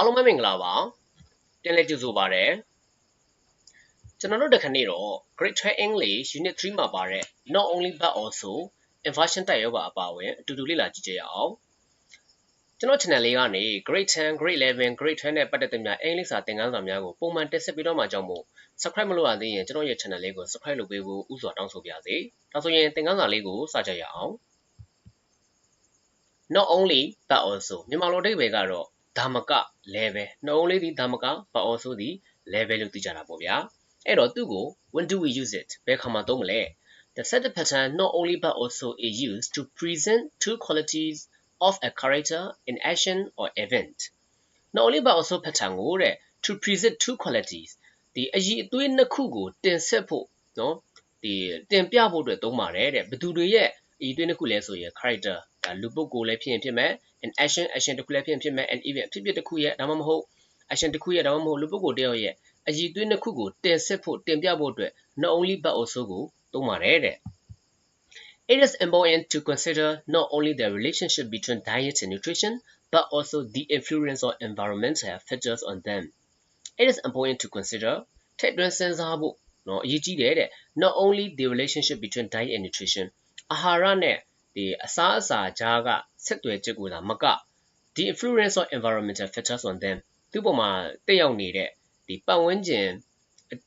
အားလုံးပဲမင်္ဂလာပါပြန်လည်ကြိုဆိုပါရစေကျွန်တော်တို့ဒီခနေ့တော့ Grade 12 English Unit 3မှာပါတဲ့ Not only but also inversion တိုက်ရောပါအပါအဝင်အတူတူလေ့လာကြည့်ကြရအောင်ကျွန်တော် channel လေးကနေ Grade 10 Grade 11 Grade 12နဲ့ပတ်သက်တဲ့များအင်္ဂလိပ်စာသင်ခန်းစာများကိုပုံမှန်တက်ဆက်ပြီးတော့မှကြောင်းမို့ subscribe မလုပ်ရသေးရင်ကျွန်တော်ရဲ့ channel လေးကို subscribe လုပ်ပေးဖို့ဥစွာတောင်းဆိုပါရစေဒါဆိုရင်သင်ခန်းစာလေးကိုစကြရအောင် not only but also မြန်မာလိုအဓိပ္ပာယ်ကတော့ ဒါမက level နှုံးလေးဒီဒါမက but also ဒီ level လို့သိကြတာပေါ့ဗျာအဲ့တော့သူ့ကို when do we use it ဘယ်ခါမှာသုံးမလဲ the set pattern not only but also is used to present two qualities of a character in action or event not only but also pattern ကိုတဲ့ to present two qualities ဒီအရေးအသွေးနှစ်ခုကိုတင်ဆက်ဖို့နော်ဒီတင်ပြဖို့အတွက်သုံးပါတယ်တဲ့ဘယ်သူတွေရဲ့အရေးအသွေးနှစ်ခုလဲဆိုရင် character ဒါလူပုဂ္ဂိုလ်လည်းဖြစ်ရင်ဖြစ်မယ် an action action တစ်ခုလည်းဖြစ်ဖြစ်မဲ့ an event ဖြစ်ဖြစ်တစ်ခုရဲ့ဒါမှမဟုတ် action တစ်ခုရဲ့ဒါမှမဟုတ်လူပုဂ္ဂိုလ်တစ်ယောက်ရဲ့အကြီးသွေးနှစ်ခုကိုတင်ဆက်ဖို့တင်ပြဖို့အတွက် not only but also ကိုသုံးပါတယ်တဲ့ It is important to consider not only the relationship between diet and nutrition, but also the influence of environmental factors on them. It is important to consider ထည့်သွင်းစဉ်းစားဖို့နော်အရေးကြီးတယ်တဲ့ not only the relationship between diet and nutrition အာဟာရနဲ့ဒီအစားအစာကြားက ဆက်သွယ်ချက်ကိုသာမက the influence of environmental factors on them သူ့ပေါ်မှာတက်ရောက်နေတဲ့ဒီပတ်ဝန်းကျင်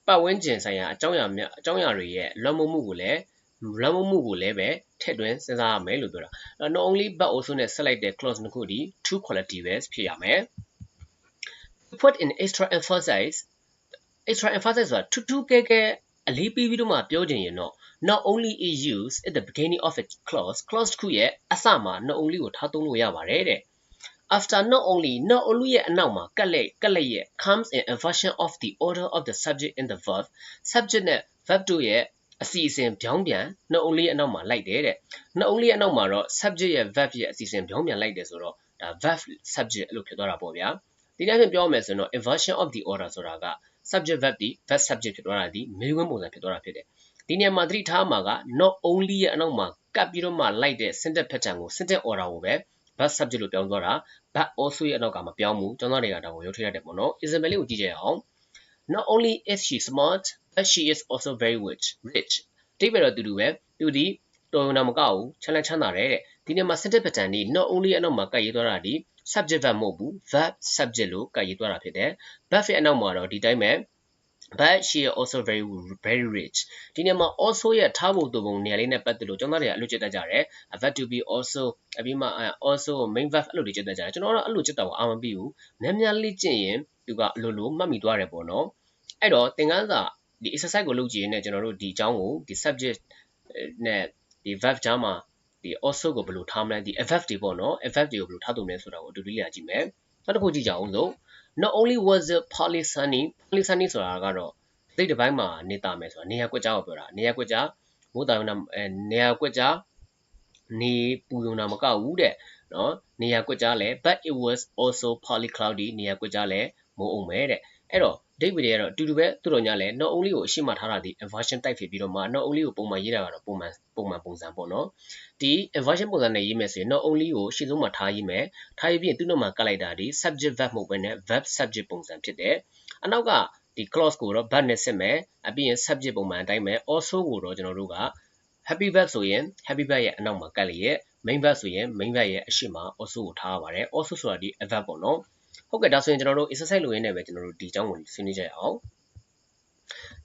ပတ်ဝန်းကျင်ဆိုင်ရာအကြောင်းအရာများအကြောင်းအရာတွေရဲ့လွှမ်းမိုးမှုကိုလည်းလွှမ်းမိုးမှုကိုလည်းပဲထည့်သွင်းစဉ်းစားရမယ်လို့ပြောတာ not only but also နဲ့ဆက်လိုက်တဲ့ clause နှစ်ခုဒီ true quality ပဲဖြစ်ရမယ် put in extra emphasis extra emphasis ဆိုတာထူးထူးကဲကဲအလေးပေးပြီးတော့မှပြောချင်ရင်တော့ not only is used at the beginning of a clause clause တစ်ခုရဲ့အစမှာ not only ကိုထားသုံးလို့ရပါတယ်တဲ့ after not only not only ရဲ့အနောက်မှာကက်လက်ကက်လက်ရဲ့ comes in a version of the order of the subject in the verb subject နဲ့ verb တို့ရဲ့အစီအစဉ်ပြောင်းပြန် not only အနောက်မှာလိုက်တယ်တဲ့ not only အနောက်မှာတော့ subject ရဲ့ verb ရဲ့အစီအစဉ်ပြောင်းပြန်လိုက်တယ်ဆိုတော့ဒါ verb subject လို့ဖြစ်သွားတာပေါ့ဗျာဒီတိုင်းပြောမယ်ဆိုရင်တော့ inversion of the order ဆိုတာက subject verb ဒီ verb subject ဖြစ်သွားတာဒီမေးခွန်းပုံစံဖြစ်သွားတာဖြစ်တယ် ဒီနေရာမှာသတိထားမှာက not only ရဲ့အနောက်မှာကပ်ပြီးတော့မှလိုက်တဲ့ sentence pattern ကို sentence order ကိုပဲ verb subject လို့ပြောင်းသွားတာ but also ရဲ့အနောက်ကမပြောင်းဘူးကျွန်တော်တွေကဒါကိုရုပ်ထည့်ရတယ်ပေါ့နော် example လေးကိုကြည့်ကြရအောင် not only is she smart but she is also very rich rich တိပဲတော့တူတူပဲသူဒီတော်ရုံနာမကဘူးချမ်းလက်ချမ်းသာတယ်တဲ့ဒီနေ့မှာ sentence pattern นี่ not only အနောက်မှာကပ်ရေးသွားတာဒီ subject verb မဟုတ်ဘူး verb subject လို့ကပ်ရေးသွားတာဖြစ်တယ် verb ရဲ့အနောက်မှာတော့ဒီတိုင်းပဲ but she is also very very rich ဒီနေရာမှာ also ရဲ့ထားဖို့တူပုံနေရာလေးနဲ့ပတ်သက်လို့ကျွန်တော်တို့ကအလုပ်ကျက်တတ်ကြတယ် verb to be also အပြီးမှ also main verb အဲ့လိုတွေကျက်တတ်ကြတယ်ကျွန်တော်တို့အဲ့လိုကျက်တာကိုအာမပြီးဘူးများများလေးကျင့်ရင်သူကအလိုလိုမှတ်မိသွားတယ်ပေါ့နော်အဲ့တော့သင်ခန်းစာဒီ exercise ကိုလုပ်ကြည့်ရင်လည်းကျွန်တော်တို့ဒီအကြောင်းကိုဒီ subject နဲ့ဒီ verb ကြားမှာဒီ also ကိုဘယ်လိုထားမလဲဒီ verb တွေပေါ့နော် verb တွေကိုဘယ်လိုထားသုံးလဲဆိုတာကိုအတူတူလေ့လာကြည့်မယ်နောက်တစ်ခုကြည့်ကြအောင်လို့ not only was it polysunny polysunny ဆိုတာကတော့စိတ်တစ်ပိုင်းမှာနေတာမယ်ဆိုတာနေရာကွက်ကြားကိုပြောတာနေရာကွက်ကြားမိုးတာရုံနာအဲနေရာကွက်ကြားနေပူရုံနာမကဘူးတဲ့နော်နေရာကွက်ကြားလဲ but it was also poly cloudy နေရာကွက်ကြားလဲမိုးအောင်ပဲတဲ့အဲ့တော့ ဒိတ်ဗီတွေကတော့အတူတူပဲသူတို့ညလဲ not only ကိုအရှိမထားတာဒီ inversion type ဖြစ်ပြီးတော့မှ not only ကိုပုံမှန်ရေးတာကတော့ပုံမှန်ပုံမှန်ပုံစံပေါ့နော်ဒီ inversion ပုံစံနဲ့ရေးမယ်ဆိုရင် not only ကိုရှင်းဆုံးမှာထားရေးမယ်ထားရေးပြီးရင်သူ့နောက်မှာကတ်လိုက်တာဒီ subject verb မဟုတ်ဘဲနဲ့ verb subject ပုံစံဖြစ်တယ်အနောက်ကဒီ clause ကိုတော့ verb နဲ့စစ်မယ်အပြီးရင် subject ပုံမှန်အတိုင်းပဲ also ကိုတော့ကျွန်တော်တို့က happy verb ဆိုရင် happy verb ရဲ့အနောက်မှာကတ်လျက် main verb ဆိုရင် main verb ရဲ့အရှိမ also ကိုထားရပါတယ် also ဆိုတာဒီ verb ပေါ့နော် ဟုတ်ကဲ့ဒါဆိုရင်ကျွန်တော်တို့ exercise လုပ်ရင်းနဲ့ပဲကျွန်တော်တို့ဒီအကြောင်းကိုဆွေးနွေးကြရအောင်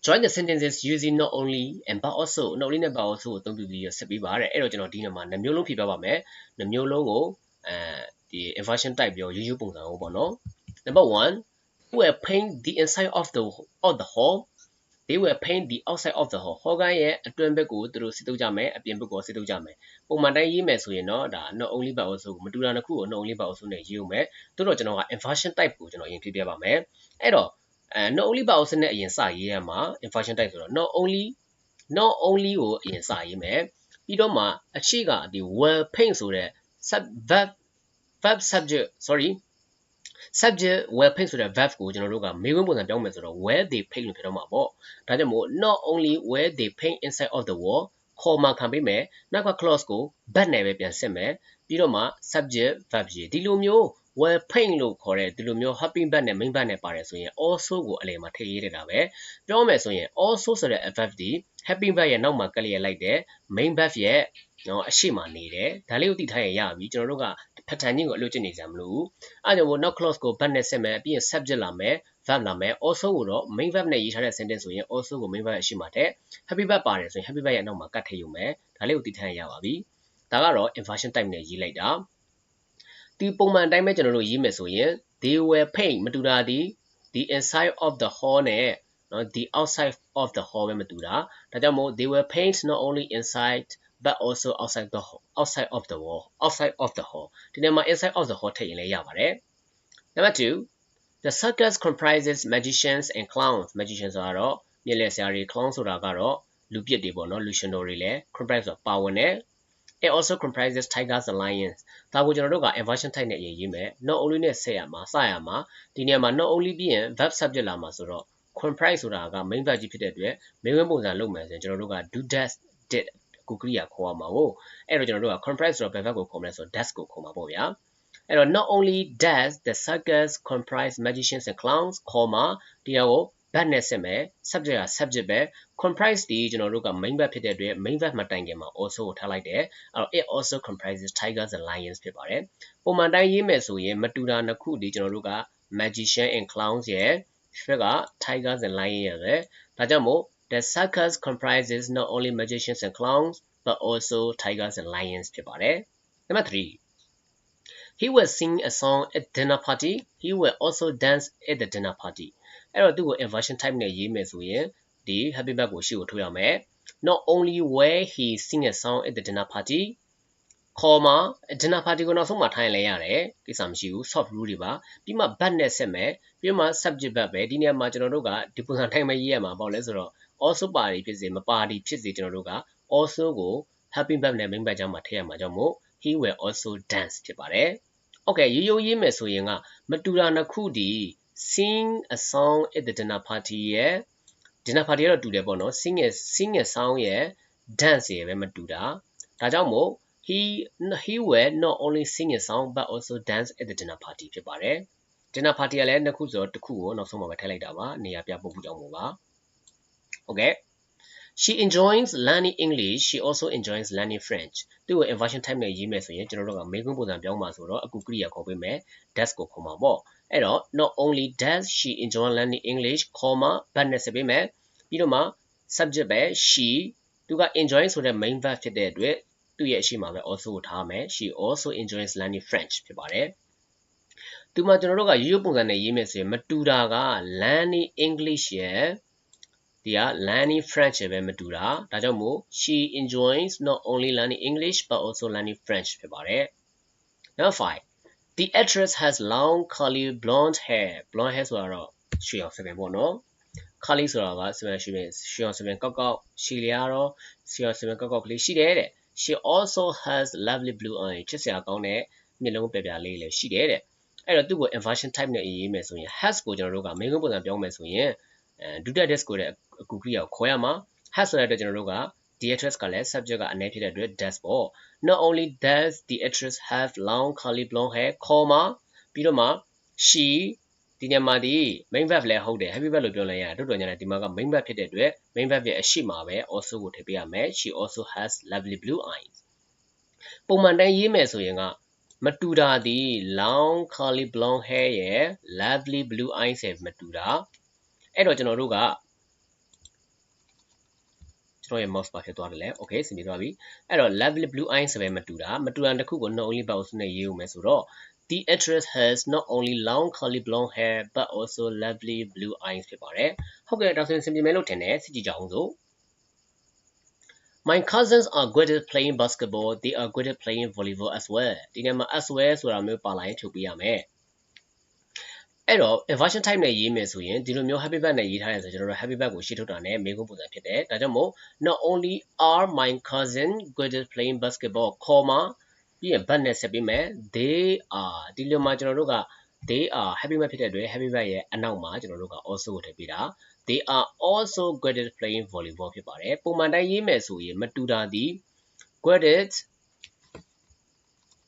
join the sentences using not only and but also not only နဲ့ but also ကိုအသုံးပြုပြီးဆက်ပြီးပါတဲ့အဲ့တော့ကျွန်တော်ဒီနေ့မှာနှမျိုးလုံးဖြေပြပါမယ်နှမျိုးလုံးကိုအဲဒီ inversion type ပြောရိုးရိုးပုံစံကိုပေါ့နော် number 1 will paint the inside of the of the hall they will paint the outside of the hall ဟော်ကန်ရဲ့အတွင်းဘက်ကိုသူတို့စစ်တုပ်ကြမယ်အပြင်ဘက်ကိုစစ်တုပ်ကြမယ်ပုံမှန်တိုင်းရေးမယ်ဆိုရင်တော့ဒါ not only but also ကိုမတူတာတစ်ခုကို not only but also နဲ့ရေးအောင်မယ်တိုးတော့ကျွန်တော်က inversion type ကိုကျွန်တော်အရင်ပြပြပါမယ်အဲ့တော့အဲ not only but also နဲ့အရင်စရေးရမှာ inversion type ဆိုတော့ not only not only ကိုအရင်စရေးမယ်ပြီးတော့မှအရှိကဒီ will paint ဆိုတဲ့ sub verb verb subject sorry subject will paint ဆိုတဲ့ verb ကိုကျွန်တော်တို့ကမေးခွန်းပုံစံပြောင်းမယ်ဆိုတော့ where they paint လို့ဖြစ်တော့မှာပေါ့ဒါကြောင့်မို့ not only where they paint inside of the wall ခေါ်မှခံပေးမယ်နောက်က clause ကို but နဲ့ပဲပြန်ဆက်မယ်ပြီးတော့မှ subject verb ရေးဒီလိုမျိုး were paint လို့ခေါ်တဲ့ဒီလိုမျိုး happy verb နဲ့ main verb နဲ့ပါတယ်ဆိုရင် also ကိုအလယ်မှာထည့်ရေးနေတာပဲပြောမယ်ဆိုရင် also ဆိုတဲ့ verb ဒီ happy verb ရဲ့နောက်မှာကလျက်လိုက်တဲ့ main verb ရဲ့နော်အရှိမနေတယ်ဒါလေးကိုသိထားရင်ရပြီကျွန်တော်တို့က pattern ကြီးကိုအလုပ်ကျင့်နေကြမလို့အဲကြောင့်မို့နောက် clause ကို verb နဲ့ဆက်မယ်ပြီးရင် subject လာမယ် verb လာမယ် also ကိုတော့ main verb နဲ့ရေးထားတဲ့ sentence ဆိုရင် also ကို main verb အရှိမတဲ့ happy verb ပါတယ်ဆိုရင် happy verb ရဲ့နောက်မှာကတ်ထည့်ယူမယ်ဒါလေးကိုသိထားရင်ရပါပြီဒါကတော့ inversion type နဲ့ရေးလိုက်တာဒီပုံမှန်အတိုင်းပဲကျွန်တော်တို့ရေးမယ်ဆိုရင် they were paint မတူတာဒီ the inside of the hall နဲ့နော် the outside of the hall ပဲမတူတာဒါကြောင့်မို့ they were paint not only inside but also outside the hall outside of the wall outside of the hall ဒီနေ့မှာ inside of the hall ထည့်ရင်လည်းရပါတယ် number 2 the circus comprises magicians and clowns magicians ဆိုတော့မြက်လက်ဆရာတွေ clown ဆိုတာကတော့လူပြစ်တွေပေါ့နော်လူရှင်တော်တွေလည်း comprise ဆိုတာပါဝင်တယ် it also comprises tigers and lions ဒါကိုကျွန်တော်တို့က inversion type နဲ့အရင်ရေးမယ် not only နဲ့ဆက်ရမှာစရမှာဒီနေရာမှာ not only ပြီးရင် verb subject လာမှာဆိုတော့ comprise ဆိုတာက main verb ကြီးဖြစ်တဲ့အတွက် main ဝင်ပုံစံလုပ်မယ်ဆိုရင်ကျွန်တော်တို့က do does did ကိုကရိယာခေါ်ရမှာကိုအဲ့တော့ကျွန်တော်တို့က comprise ဆိုတော့ verb ကိုခေါ်မယ်ဆိုတော့ does ကိုခေါ်မှာပေါ့ဗျာအဲ့တော့ not only does the circus comprise magicians and clowns, comma ဒီဟာကို verb နဲ့ဆက်မယ် subject က subject ပဲ comprise ဒီကျွန်တော်တို့က main verb ဖြစ်တဲ့အတွက် main verb မှာတိုင်ခင်မှာ also ကိုထားလိုက်တယ်အဲ့တော့ it also comprises tigers and lions ဖြစ်ပါတယ်ပုံမှန်တိုင်းရေးမယ်ဆိုရင်မတူတာနှစ်ခုဒီကျွန်တော်တို့က magician and clowns ရဲ့ဖက်က tigers and lions ရဲ့ပဲဒါကြောင့်မို့ the circus comprises not only magicians and clowns but also tigers and lions ဖြစ်ပါတယ် number 3 he will sing a song at dinner party he will also dance at the dinner party အဲ့တော့သူ့ကို inversion type နဲ့ရေးမယ်ဆိုရင်ဒီ happy verb ကိုရှေ့ကိုထိုးရမယ် not only will he sing a song at the dinner party comma dinner party ကိုနောက်ဆုံးမှာထိုင်လဲရတယ်ကိစ္စမရှိဘူး soft rule တွေပါပြီးမှ verb နဲ့ဆက်မယ်ပြီးမှ subject verb ပဲဒီနေရာမှာကျွန်တော်တို့ကဒီပုံစံထိုင်မရေးရမှာပေါ့လဲဆိုတော့ also ပါတီဖြစ်စေမပါတီဖြစ်စေကျွန်တော်တို့က also ကို happy verb နဲ့ main verb ကြောင့်မှာထည့်ရမှာကြောင့်မို့ he will also dance ဖြစ်ပါတယ် okay ရိုးရိုးရေးမယ်ဆိုရင်ကမတူတာနှစ်ခုဒီ sing a song at the dinner party ရဲ့ dinner party ကတော့တူတယ်ပေါ့နော် sing a sing a song ရဲ့ dance ရဲ့ပဲမတူတာဒါကြောင့်မို့ he he will not only sing a song but also dance at the dinner party ဖြစ်ပါတယ် dinner party ကလည်းနှစ်ခုဆိုတော့တစ်ခုကိုနောက်ဆုံးမှာပဲထည့်လိုက်တာပါနေရာပြပုတ်ဖို့ကြောင့်မို့ပါ okay she enjoys learning english she also enjoys learning french သူ့ကို inversion type နဲ့ရေးမယ်ဆိုရင်ကျွန်တော်တို့ကမေခွန်းပုံစံပြောင်းပါဆိုတော့အခုကရိယာခေါ်ပေးမယ် does ကိုခေါ်မှာပေါ့အဲ့တော့ not only does she enjoy learning english comma but နဲ့ဆက်ပေးမယ်ပြီးတော့မှ subject ပဲ she သူက enjoy ဆိုတဲ့ main verb ဖြစ်တဲ့အတွက်သူ့ရဲ့အရှိမှာပဲ also ကိုထားမယ် she also enjoys learning french ဖြစ်ပါတယ်ဒီမှာကျွန်တော်တို့ကရိုးရိုးပုံစံနဲ့ရေးမယ်ဆိုရင်မတူတာက learning english ရဲ့ ဒီက learning french ပဲမတူတာဒါကြောင့်မို့ she enjoys not only learning english but also learning french ဖြစ်ပါတယ် number 5 the actress has long curly blonde hair blonde hair ဆိုတော့ရွှေအောင်စပင်ပေါ့နော် curly ဆိုတာကစပင်ရွှေပင်ရွှေအောင်စပင်ကောက်ကောက်ရှည်လျားတော့ရွှေအောင်စပင်ကောက်ကောက်ကလေးရှိတယ်တဲ့ she also has lovely blue eye ချစ်စရာကောင်းတဲ့မျက်လုံးပြပြလေးလည်းရှိတယ်တဲ့အဲ့တော့သူ့ကို inversion type နဲ့ရေးမယ်ဆိုရင် has ကိုကျွန်တော်တို့က main ပုံစံပြောင်းမယ်ဆိုရင်အဲ ဒုတိယ desk ကိုတဲ့အကူကရိယာကိုခေါ်ရမှာ has ဆိုတဲ့အတွက်ကျွန်တော်တို့က the actress ကလည်း subject ကအနည်းဖြစ်တဲ့အတွက် does ပေါ့ not only does the actress have long curly blonde hair comma ပြီးတော့မှ she ဒီညမှာဒီ main verb လည်းဟုတ်တယ် happy verb လို့ပြောလိုက်ရတယ်တို့တော်ညာလည်းဒီမှာက main verb ဖြစ်တဲ့အတွက် main verb ရဲ့အရှိမှာပဲ also ကိုထည့်ပေးရမယ် she also has lovely blue eyes ပုံမှန်တိုင်းရေးမယ်ဆိုရင်ကမတူတာဒီ long curly blonde hair ရဲ့ lovely blue eyes ရဲ့မတူတာ အဲ့တော့ကျွန်တော်တို့ကကျွန်တော်ရဲ့ mouse ပါဖြစ်သွားတယ်လေ okay စင်ပြေသွားပြီအဲ့တော့ lovely blue eyes ပဲမတူတာမတူတာတစ်ခုကို not only ပေါ့ဆိုနေရေးဦးမယ်ဆိုတော့ the actress has not only long curly blonde hair but also lovely blue eyes ဖြစ်ပါတယ်ဟုတ်ကဲ့ဒါဆိုရင်စင်ပြေမယ်လို့ထင်တယ်စစ်ကြည့်ကြအောင်စို့ My cousins are good at playing basketball they are good at playing volleyball as well ဒီနေ့မှာ as well ဆိုတာမျိုးပါလာရင်ဖြုတ်ပေးရမယ် အဲ့တော့ inversion type နဲ့ရေးမယ်ဆိုရင်ဒီလိုမျိုး happy verb နဲ့ရေးထားရင်ဆိုကျွန်တော်တို့ happy verb ကိုရှေ့ထုတ်တာနဲ့မေးခွန်းပုံစံဖြစ်တယ်ဒါကြောင့်မို့ not only are my cousin good at playing basketball comma ပြီးရင် but နဲ့ဆက်ပြီးမယ် they are ဒီလိုမှကျွန်တော်တို့က they are happy verb ဖြစ်တဲ့အတွက် happy verb ရဲ့အနောက်မှာကျွန်တော်တို့က also ကိုထည့်ပေးတာ they are also good at playing volleyball ဖြစ်ပါတယ်ပုံမှန်တိုင်းရေးမယ်ဆိုရင်မတူတာဒီ good at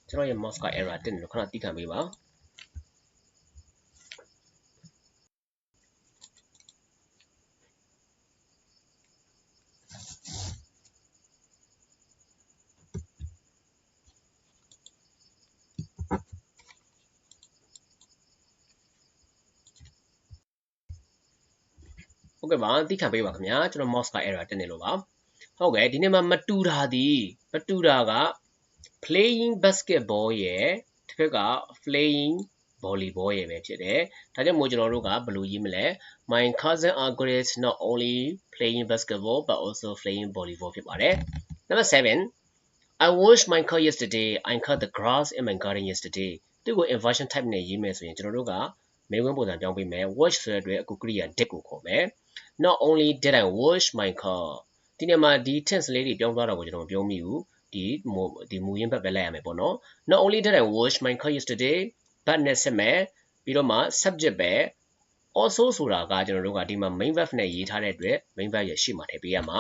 ကျွန်တော်ရဲ့ mouse က error တက်နေလို့ခဏတိခံပေးပါ ဟုတ်ကဲ့ပါသိခံပေးပါခင်ဗျာကျွန်တော် mouse က error တက်နေလို့ပါဟုတ်ကဲ့ဒီနေ့မှာမတူတာဒီမတူတာက playing basketball ရဲ့တစ်ခါက playing volleyball ရဲ့ပဲဖြစ်တယ်ဒါကြောင့်မို့ကျွန်တော်တို့ကဘယ်လိုရေးမလဲ my cousin are great not only playing basketball but also playing volleyball ဖြစ်ပါတယ် number 7 I washed my car yesterday I cut the grass in my garden yesterday သူ့ကို inversion type နဲ့ရေးမယ်ဆိုရင်ကျွန်တော်တို့ကမေးခွန်းပုံစံပြောင်းပေးမယ် wash ဆိုတဲ့အတွက်အခုကရိယာ did ကိုခေါ်မယ် not only did I wash my car ဒီနေ့မှာဒီ tense လေးတွေပြောင်းသွားတာကိုကျွန်တော်မပြောမိဘူးဒီဒီမူရင်းဘက်ပဲလိုက်ရမယ်ပေါ့နော် not only did I wash my car yesterday but နဲ့ဆက်မယ်ပြီးတော့မှ subject ပဲ also ဆိုတာကကျွန်တော်တို့ကဒီမှာ main verb နဲ့ရေးထားတဲ့အတွက် main verb ရဲ့ရှေ့မှာထည့်ပေးရမှာ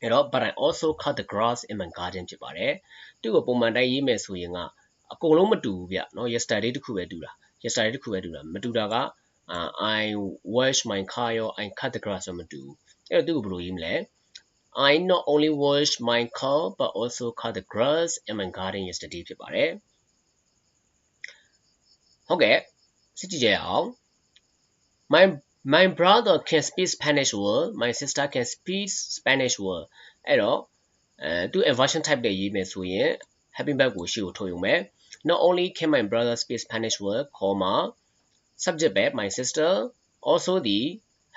အဲ့တော့ but I also cut the grass in my garden ဖြစ်ပါတယ်သူ့ကိုပုံမှန်တိုင်းရေးမယ်ဆိုရင်ကအကုန်လုံးမတူဘူးဗျเนาะ yesterday တခုပဲတူတာ yesterday တခုပဲတူတာမတူတာက I wash my car ရော I cut the grass ရောမတူဘူးအဲ့တော့သူ့ကိုဘယ်လိုရေးမလဲ I not only washed my car but also cut the grass in my garden yesterday ဖြစ်ပါတယ်ဟုတ်ကဲ့စစ်ကြည့်ကြရအောင် my my brother can speak Spanish well my sister can speak Spanish well အဲ့တော့အဲသူ version type နဲ့ရေးမယ်ဆိုရင် happy verb ကိုရှေ့ကိုထုတ်ရုံပဲ not only can my brother speak Spanish well comma subject verb my sister also the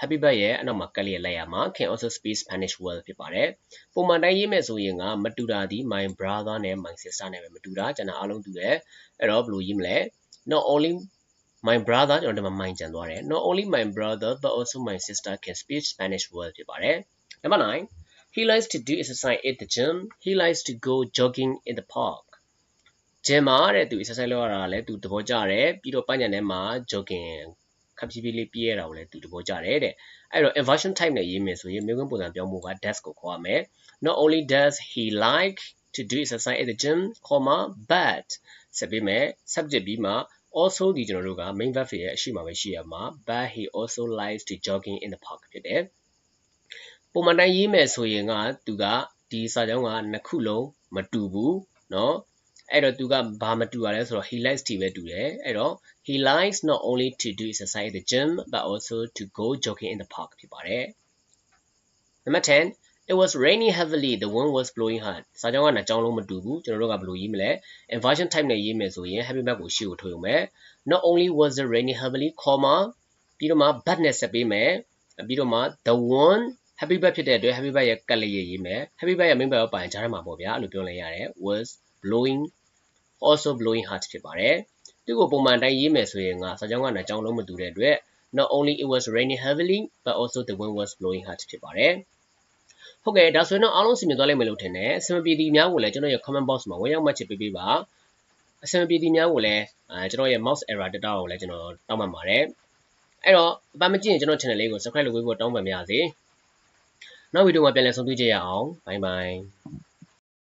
happy verb ရဲ့အနောက်မှာကက်လျက်လိုက်ရမှာ can also speak Spanish well ဖြစ်ပါတယ်ပုံမှန်တိုင်းရေးမယ်ဆိုရင်ကမတူတာဒီ my brother နဲ့ my sister နဲ့ပဲမတူတာကျွန်တော်အားလုံးတူတယ်အဲ့တော့ဘယ်လိုရေးမလဲ not only my brother ကျွန်တော်ဒီမှာ mind ကျန်သွားတယ် not only my brother but also my sister can speak Spanish well ဖြစ်ပါတယ် number 9 he likes to do exercise at the gym he likes to go jogging in the park gym မှာတဲ့သူ exercise လုပ်ရတာလည်းသူသဘောကျတယ်ပြီးတော့ပညာထဲမှာ jogging ခပ်ဖြည်းဖြည်းလေးပြေးရတာကိုလည်းသူသဘောကျတယ်တဲ့အဲ့တော့ inversion type နဲ့ရေးမယ်ဆိုရင်မျိုးကွင်းပုံစံပြောင်းဖို့က does ကိုခေါ်ရမယ် not only does he like to do exercise at the gym, comma but ဆက်ပြီးမယ် subject ပြီးမှ also ဒီကျွန်တော်တို့က main verb ရဲ့အရှိမပဲရှိရမှာ but he also likes to jogging in the park ဖြစ်တယ်ပုံမှန်တိုင်းရေးမယ်ဆိုရင်ကသူကဒီစာကြောင်းကနှစ်ခုလုံးမတူဘူးเนาะ အဲ့တော့သူကဘာမတူရလဲဆိုတော့ he likes တီပဲတူတယ်အဲ့တော့ he likes not only to do exercise at the gym but also to go jogging in the park ဖြစ်ပါတယ် number 10 It was raining heavily the wind was blowing hard စာကြောင်းကနှစ်ကြောင်းလုံးမတူဘူးကျွန်တော်တို့ကဘယ်လိုရေးမလဲ inversion type နဲ့ရေးမယ်ဆိုရင် happy verb ကိုရှေ့ကိုထုတ်ရုံပဲ not only was it raining heavily comma ပြီးတော့မှ but နဲ့ဆက်ပေးမယ်ပြီးတော့မှ the one happy verb ဖြစ်တဲ့အတွက် happy verb ရဲ့ကက်လေးရေးမယ် happy verb ရဲ့ main verb ကိုပိုင်ကြားထဲမှာပေါ့ဗျာအဲ့လိုပြောလိုက်ရတယ် was blowing also blowing hard ဖြစ်ပါတယ်သူ့ကိုပုံမှန်တိုင်းရေးမယ်ဆိုရင်ကစာကြောင်းကနှစ်ကြောင်းလုံးမတူတဲ့အတွက် not only it was raining heavily but also the wind was blowing hard ဖြစ်ပါတယ်ဟုတ်ကဲ့ဒါဆိုရင်တော့အားလုံးစီမံသွားလိမ့်မယ်လို့ထင်တယ်အဆင်မပြေသည်များကိုလည်းကျွန်တော်ရဲ့ comment box မှာဝင်ရောက်မှတ်ချပေးပေးပါအဆင်မပြေသည်များကိုလည်းအဲကျွန်တော်ရဲ့ mouse error data ကိုလည်းကျွန်တော်တောင်းပန်ပါတယ်အဲ့တော့အပန်းမကြည့်ရင်ကျွန်တော် channel လေးကို subscribe လုပ်ပေးဖို့တောင်းပန်ပါရစေနောက်ဗီဒီယိုမှာပြန်လည်ဆုံတွေ့ကြရအောင် bye bye